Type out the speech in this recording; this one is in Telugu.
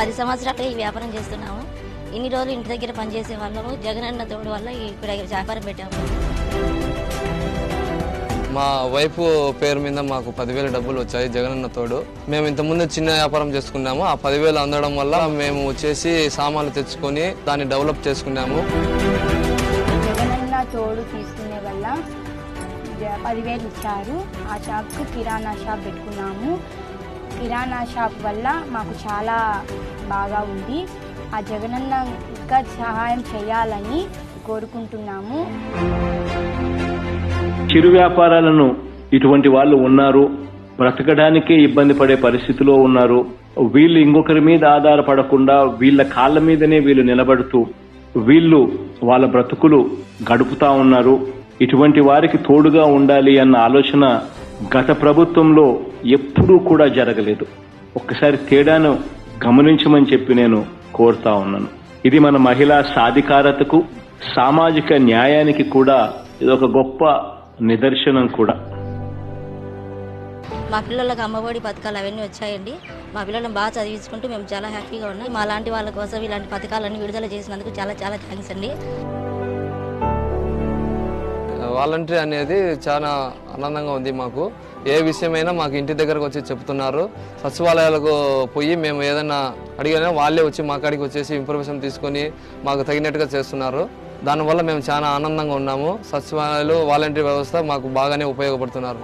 పది సంవత్సరాలుగా ఈ వ్యాపారం చేస్తున్నాము. ఇన్ని రోజులు ఇంటి దగ్గర పనిచేసే వాళ్ళము. జగనన్న తోడు వల్ల ఇక్కడ వ్యాపారం పెట్టాము. మా వైఫ్ పేరు మీద మాకు పదివేలు డబ్బులు వచ్చాయి జగనన్న తోడు. మేము ఇంతకుముందు చిన్న వ్యాపారం చేసుకున్నాము. ఆ పదివేలు అందడం వల్ల మేము వచ్చేసి సామాన్లు తెచ్చుకొని దాన్ని డెవలప్ చేసుకున్నాము. జగనన్న తోడు తీసుకునే వల్ల పదివేలు ఇచ్చారు. ఆ షాప్కు కిరాణా షాప్ పెట్టుకున్నాము. కిరాణా షాప్ వల్ల మాకు చాలా బాగా ఉంది. ఆ జగనన్న ఇంకా సహాయం చేయాలని కోరుకుంటున్నాము. చిరు వ్యాపారాలను ఇటువంటి వాళ్ళు ఉన్నారు. బ్రతకడానికే ఇబ్బంది పడే పరిస్థితిలో ఉన్నారు. వీళ్ళు ఇంకొకరి మీద ఆధారపడకుండా వీళ్ళ కాళ్ళ మీదనే వీళ్ళు నిలబడుతూ వీళ్ళు వాళ్ళ బ్రతుకులు గడుపుతా ఉన్నారు. ఇటువంటి వారికి తోడుగా ఉండాలి అన్న ఆలోచన గత ప్రభుత్వంలో ఎప్పుడూ కూడా జరగలేదు. ఒక్కసారి తేడాను గమనించమని చెప్పి నేను కోరుతా ఉన్నాను. ఇది మన మహిళా సాధికారతకు సామాజిక న్యాయానికి కూడా ఇది ఒక గొప్ప నిదర్శనం కూడా. మా పిల్లలకు అమ్మఒడి పథకాలు అవన్నీ వచ్చాయండి. మా పిల్లలను బాగా చదివించుకుంటూ మేము చాలా హ్యాపీగా ఉన్నాం. మా లాంటి వాళ్ళ కోసం ఇలాంటి పథకాలన్నీ విడుదల చేసినందుకు చాలా చాలా థ్యాంక్స్ అండి. వాలంటరీ అనేది చాలా ఆనందంగా ఉంది మాకు. ఏ విషయమైనా మాకు ఇంటి దగ్గరకు వచ్చి చెప్తున్నారు. సచివాలయాలకు పోయి మేము ఏదైనా అడిగినా వాళ్ళే వచ్చి మా కాడికి వచ్చేసి ఇన్ఫర్మేషన్ తీసుకొని మాకు తగినట్టుగా చేస్తున్నారు. దానివల్ల మేము చాలా ఆనందంగా ఉన్నాము. సచివాలయాలు వాలంటీర్ వ్యవస్థ మాకు బాగానే ఉపయోగపడుతున్నారు.